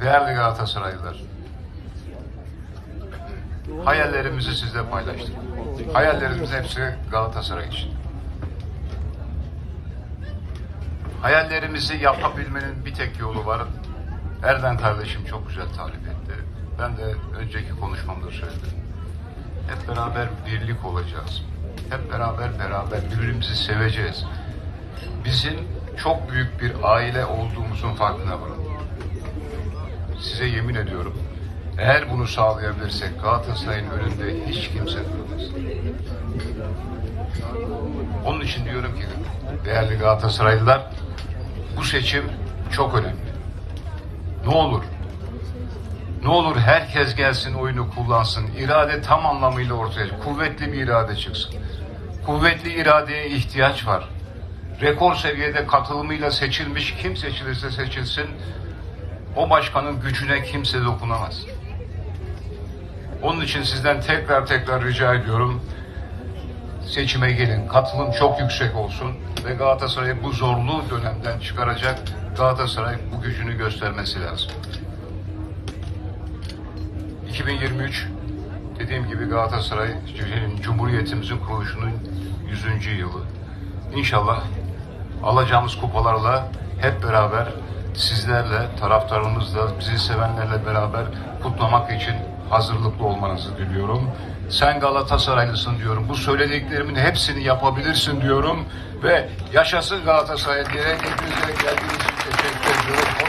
Değerli Galatasaraylılar, hayallerimizi sizle paylaştık. Hayallerimiz hepsi Galatasaray için. Hayallerimizi yapabilmenin bir tek yolu var. Erden kardeşim çok güzel tarif etti. Ben de önceki konuşmamda söyledim. Hep beraber birlik olacağız. Hep beraber beraber birbirimizi seveceğiz. Bizim çok büyük bir aile olduğumuzun farkına varın. Size yemin ediyorum. Eğer bunu sağlayabilirsek Galatasaray'ın önünde hiç kimse duramaz. Onun için diyorum ki değerli Galatasaraylılar bu seçim çok önemli. Ne olur ne olur herkes gelsin oyunu kullansın. İrade tam anlamıyla ortaya. Kuvvetli bir irade çıksın. Kuvvetli iradeye ihtiyaç var. Rekor seviyede katılımıyla seçilmiş kim seçilirse seçilsin o başkanın gücüne kimse dokunamaz. Onun için sizden tekrar tekrar rica ediyorum. Seçime gelin. Katılım çok yüksek olsun ve Galatasaray'ı bu zorlu dönemden çıkaracak Galatasaray bu gücünü göstermesi lazım. 2023 dediğim gibi Galatasaray Cumhuriyetimizin kuruluşunun 100. yılı. İnşallah alacağımız kupalarla hep beraber sizlerle, taraftarımızla, bizi sevenlerle beraber kutlamak için hazırlıklı olmanızı diliyorum. Sen Galatasaraylısın diyorum. Bu söylediklerimin hepsini yapabilirsin diyorum. Ve yaşasın Galatasaray diyerek hepinize geldiğiniz için teşekkür ediyorum.